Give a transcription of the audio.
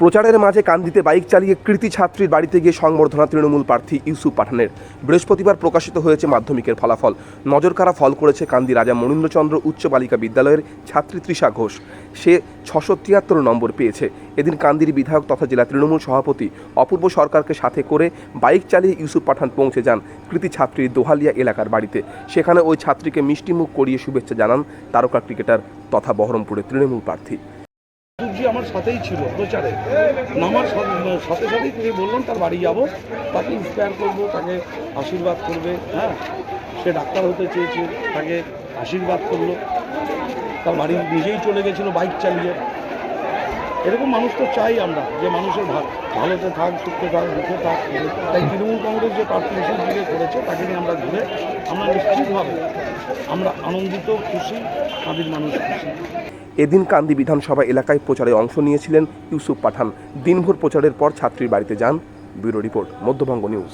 প্রচারের মাঝে কান্দিতে বাইক চালিয়ে কৃতি ছাত্রীর বাড়িতে গিয়ে সংবর্ধনা তৃণমূল প্রার্থী ইউসুফ পাঠানের। বৃহস্পতিবার প্রকাশিত হয়েছে মাধ্যমিকের ফলাফল। নজরকাড়া ফল করেছে কান্দি রাজা মনীন্দ্রচন্দ্র উচ্চ বালিকা বিদ্যালয়ের ছাত্রী তৃষা ঘোষ। সে ছশো তিয়াত্তর নম্বর পেয়েছে। এদিন কান্দির বিধায়ক তথা জেলা তৃণমূল সভাপতি অপূর্ব সরকারকে সাথে করে বাইক চালিয়ে ইউসুফ পাঠান পৌঁছে যান কৃতি ছাত্রীর দোহালিয়া এলাকার বাড়িতে। সেখানে ওই ছাত্রীকে মিষ্টিমুখ করিয়ে শুভেচ্ছা জানান তারকা ক্রিকেটার তথা বহরমপুরের তৃণমূল প্রার্থী। সূর্যি আমার সাথেই ছিল প্রচারে। নামার সাথে সাথেই তিনি বললেন, তার বাড়ি যাব। তাকে ইন্সপায়ার করব, তাকে আশীর্বাদ করবে। হ্যাঁ সে ডাক্তার হতে চেয়েছে, তাকে আশীর্বাদ করল। তার বাড়ি নিজেই চলে গেছিল বাইক চালিয়ে। এরকম মানুষ তো চাই আমরা, যে মানুষের ভালোতে থাক, সুখে থাক, দুঃখে থাক তাই তৃণমূল কংগ্রেস যে প্রার্থী দিকে করেছে, তাকে নিয়ে আমরা ঘুরে আমরা নিশ্চিতভাবে আমরা আনন্দিত, খুশি কাঁদির মানুষ খুশি। এদিন কান্দি বিধানসভা এলাকায় প্রচারে অংশ নিয়েছিলেন ইউসুফ পাঠান। দিনভর প্রচারের পর ছাত্রীর বাড়িতে যান। Bureau report, Madhyabanga news.